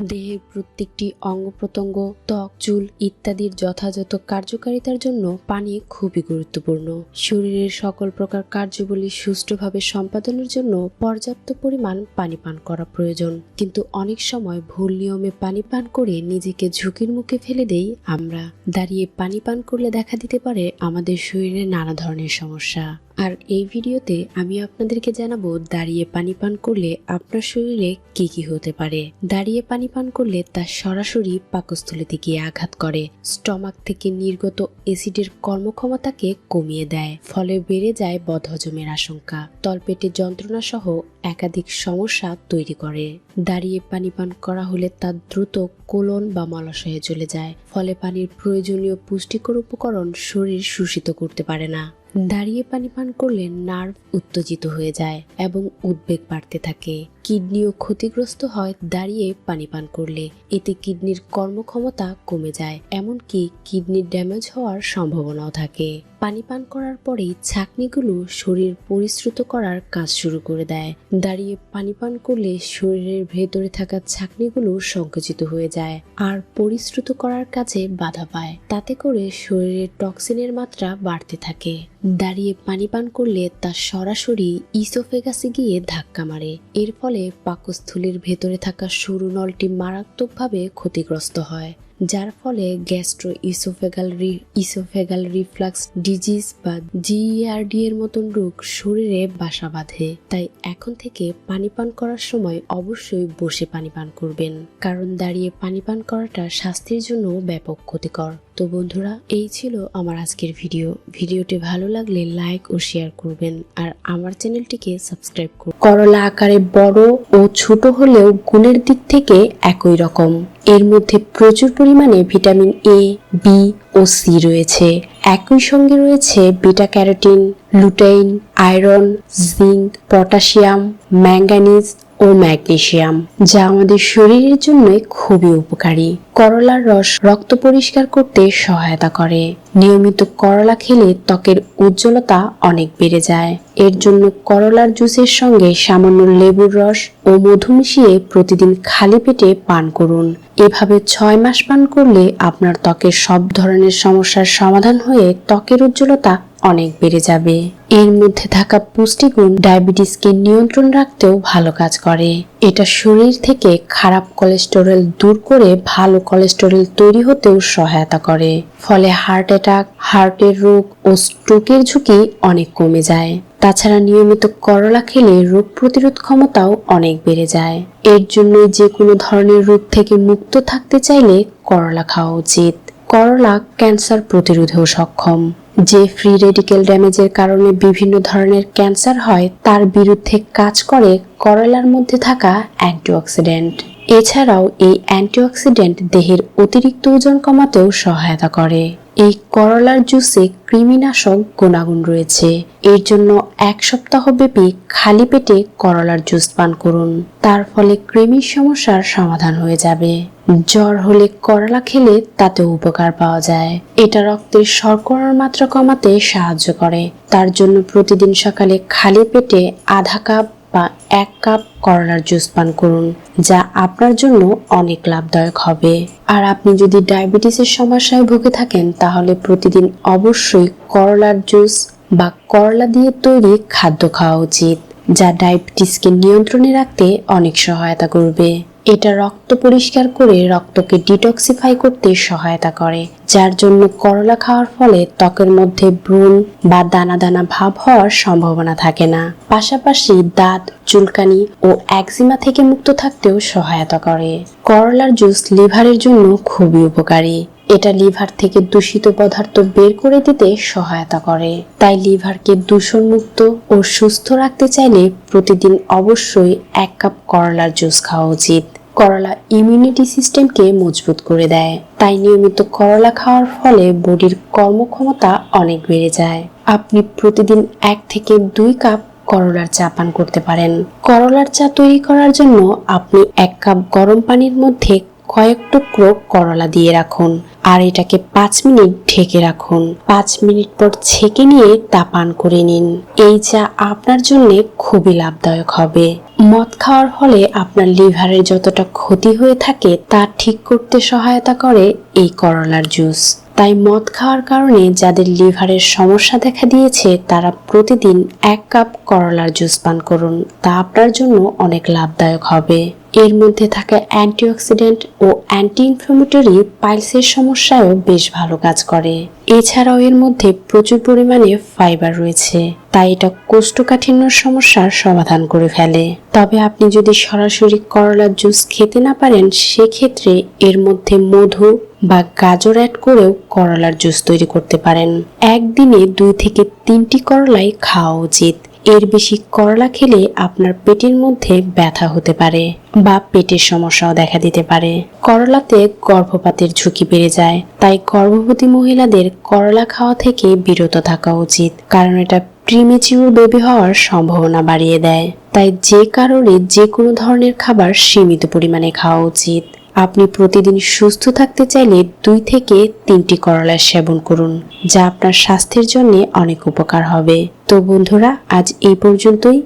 দেহের প্রত্যেকটি অঙ্গ প্রত্যঙ্গ, ত্বক, চুল ইত্যাদির যথাযথ কার্যকারিতার জন্য পানি খুবই গুরুত্বপূর্ণ। শরীরের সকল প্রকার কার্যবলী সুষ্ঠুভাবে সম্পাদনের জন্য পর্যাপ্ত পরিমাণ পানি পান করা প্রয়োজন। কিন্তু অনেক সময় ভুল নিয়মে পানি পান করে নিজেকে ঝুঁকির মুখে ফেলে দেই আমরা। দাঁড়িয়ে পানি পান করলে দেখা দিতে পারে আমাদের শরীরে নানা ধরনের সমস্যা। আর এই ভিডিওতে আমি আপনাদেরকে জানাব, দাঁড়িয়ে পানি পান করলে আপনার শরীরে কি কি হতে পারে? দাঁড়িয়ে পানি পান করলে তা সরাসরি পাকস্থলিতে গিয়ে আঘাত করে। স্টমাক থেকে নির্গত অ্যাসিডের কর্মক্ষমতাকে কমিয়ে দেয়, ফলে বেড়ে যায় বদহজমের আশঙ্কা। তলপেটে যন্ত্রণা সহ একাধিক সমস্যা তৈরি করে। দাঁড়িয়ে পানি পান করা হলে তা দ্রুত কোলন বা মলাশয়ে চলে যায়, ফলে পানির প্রয়োজনীয় পুষ্টিকর উপকরণ শরীর শোষিত করতে পারে না। দাঁড়িয়ে পানি পান করলে নার্ভ উত্তেজিত হয়ে যায় এবং উদ্বেগ বাড়তে থাকে। কিডনিও ক্ষতিগ্রস্ত হয়, দাঁড়িয়ে পানি পান করলে। এতে কিডনির কর্মক্ষমতা কমে যায়, এমনকি কিডনির ড্যামেজ হওয়ার সম্ভাবনাও থাকে। পানি পান করার পরেই ছাকনিগুলো শরীর পরিশ্রুত করার কাজ শুরু করে দেয়। দাঁড়িয়ে পানি পান করলে শরীরের ভেতরে থাকা ছাকনিগুলো সংকুচিত হয়ে যায় আর পরিশ্রুত করার কাজে বাধা পায়। তাতে করে শরীরের টক্সিনের মাত্রা বাড়তে থাকে। দাঁড়িয়ে পানি পান করলে তা সরাসরি ইসোফেগাসে গিয়ে ধাক্কা মারে। এর ফলে পাকস্থলীর ভেতরে থাকা সরু নলটি মারাত্মকভাবে ক্ষতিগ্রস্ত হয়, যার ফলে gastro oesophageal re, oesophageal reflux disease বা জিইআরডি এর মতন রোগ শরীরে বাসা বাঁধে। তাই এখন থেকে পানি পান করার সময় অবশ্যই বসে পানি পান করবেন, কারণ দাঁড়িয়ে পানি পান করাটা স্বাস্থ্যের জন্য ব্যাপক ক্ষতিকর। তো বন্ধুরা, এই ছিল আমার আজকের ভিডিও। ভিডিওটি ভালো লাগলে লাইক ও শেয়ার করবেন আর আমার চ্যানেলটিকে সাবস্ক্রাইব করুন। করলা আকারে বড় ও ছোট হলেও গুণের দিক থেকে একই রকম। এর মধ্যে প্রচুর পরিমাণে ভিটামিন এ বি ও সি রয়েছে। একই সঙ্গে রয়েছে beta carotene lutein, iron, zinc, potassium, manganese ও ম্যাগনেশিয়াম, যা আমাদের শরীরের জন্য খুবই উপকারী। করলার রস রক্ত পরিষ্কার করতে সহায়তা করে। নিয়মিত করলা খেলে ত্বকের উজ্জ্বলতা অনেক বেড়ে যায়। এর জন্য করলার জুসের সঙ্গে সামান্য লেবুর রস ও মধু মিশিয়ে প্রতিদিন খালি পেটে পান করুন। এভাবে ছয় মাস পান করলে আপনার ত্বকের সব ধরনের সমস্যার সমাধান হয়ে ত্বকের উজ্জ্বলতা অনেক বেড়ে যাবে। এর মধ্যে থাকা পুষ্টিগুণ ডায়াবেটিসকে নিয়ন্ত্রণ রাখতেও ভালো কাজ করে। এটা শরীর থেকে খারাপ কোলেস্টেরল দূর করে ভালো কোলেস্টেরল তৈরি হতেও সহায়তা করে। ফলে হার্ট অ্যাটাক, হার্টের রোগ ও স্ট্রোকের ঝুঁকি অনেক কমে যায়। তাছাড়া নিয়মিত করলা খেলে রোগ প্রতিরোধ ক্ষমতাও অনেক বেড়ে যায়। এর জন্য যে কোনো ধরনের রোগ থেকে মুক্ত থাকতে চাইলে করলা খাওয়া উচিত। করলা ক্যান্সার প্রতিরোধেও সক্ষম। যে ফ্রি রেডিকেল ড্যামেজের কারণে বিভিন্ন ধরনের ক্যান্সার হয়, তার বিরুদ্ধে কাজ করে করলার মধ্যে থাকা অ্যান্টিঅক্সিডেন্ট এছাড়াও এই অ্যান্টিঅক্সিডেন্ট দেহের অতিরিক্ত ওজন কমাতেও সহায়তা করে। এই করলার জুসে কৃমিনাশক গুণাগুণ রয়েছে। এর জন্য এক সপ্তাহ ব্যাপী খালি পেটে করলার জুস পান করুন। তার ফলে কৃমির সমস্যার সমাধান হয়ে যাবে। জ্বর হলে করলা খেলে তাতে উপকার পাওয়া যায়। এটা রক্তের শর্করার মাত্রা কমাতে সাহায্য করে। তার জন্য প্রতিদিন সকালে খালি পেটে আধা কাপ বা এক কাপ করলার জুস পান করুন, যা আপনার জন্য অনেক লাভদায়ক হবে। আর আপনি যদি ডায়াবেটিসের সমস্যায় ভুগে থাকেন, তাহলে প্রতিদিন অবশ্যই করলার জুস বা করলা দিয়ে তৈরি খাদ্য খাওয়া উচিত, যা ডায়াবেটিসকে নিয়ন্ত্রণে রাখতে অনেক সহায়তা করবে। এটা রক্ত পরিষ্কার করে রক্তকে ডিটক্সিফাই করতে সহায়তা করে, যার জন্য করলা খাওয়ার ফলে ত্বকের মধ্যে ব্রণ বা দানা দানা ভাব হওয়ার সম্ভাবনা থাকে না। পাশাপাশি দাঁত, চুলকানি ও একজিমা থেকে মুক্ত থাকতেও সহায়তা করে। করলার জুস লিভারের জন্য খুবই উপকারী। এটা লিভার থেকে দূষিত পদার্থ বের করে দিতে সহায়তা করে। তাই লিভারকে দূষণমুক্ত ও সুস্থ রাখতে চাইলে প্রতিদিন অবশ্যই এক কাপ করলার জুস খাওয়া উচিত। করলা ইমিউনিটি সিস্টেমকে মজবুত করে দেয়। তাই নিয়মিত করলা খাওয়ার ফলে বডির কর্মক্ষমতা অনেক বেড়ে যায়। আপনি প্রতিদিন এক থেকে দুই কাপ করলার চা পান করতে পারেন। করলার চা তৈরি করার জন্য আপনি এক কাপ গরম পানির মধ্যে কয়েক টুকরো করলা দিয়ে রাখুন। আর এটাকে পাঁচ মিনিট ঢেকে রাখুন। পাঁচ মিনিট পর ছেঁকে নিয়ে তা পান করে নিন। এই চা আপনার জন্য খুবই লাভদায়ক হবে। মদ খাওয়ার ফলে আপনার লিভারের যতটা ক্ষতি হয়ে থাকে তা ঠিক করতে সহায়তা করে এই করলার জুস। তাই মদ খাওয়ার কারণে যাদের লিভারের সমস্যা দেখা দিয়েছে, তারা প্রতিদিন এক কাপ করলার জুস পান করুন। তা আপনার জন্য অনেক লাভদায়ক হবে। এর মধ্যে থাকা অ্যান্টিঅক্সিডেন্ট ও অ্যান্টি ইনফ্লামেটরি পাইলসের সমস্যায়ও বেশ ভালো কাজ করে। এছাড়াও এর মধ্যে প্রচুর পরিমাণে ফাইবার রয়েছে। তাই এটা কোষ্ঠকাঠিন্যর সমস্যার সমাধান করে ফেলে। তবে আপনি যদি সরাসরি করলার জুস খেতে না পারেন, সেক্ষেত্রে এর মধ্যে মধু বা গাজর অ্যাড করেও করলার জুস তৈরি করতে পারেন। একদিনে দুই থেকে তিনটি করলাই খাওয়া উচিত। এর বেশি করলা খেলে আপনার পেটের মধ্যে ব্যথা হতে পারে বা পেটের সমস্যাও দেখা দিতে পারে। করলাতে গর্ভপাতের ঝুঁকি বেড়ে যায়, তাই গর্ভবতী মহিলাদের করলা খাওয়া থেকে বিরত থাকা উচিত, কারণ এটা প্রিমেচিউর বেবি হওয়ার সম্ভাবনা বাড়িয়ে দেয়। তাই যে কারণে যে কোনো ধরনের খাবার সীমিত পরিমাণে খাওয়া উচিত। আপনি প্রতিদিন সুস্থ থাকতে চাইলে দুই থেকে তিনটি করলার সেবন করুন, যা আপনার স্বাস্থ্যের জন্য অনেক উপকার হবে। তো বন্ধুরা, আজ এই পর্যন্তই।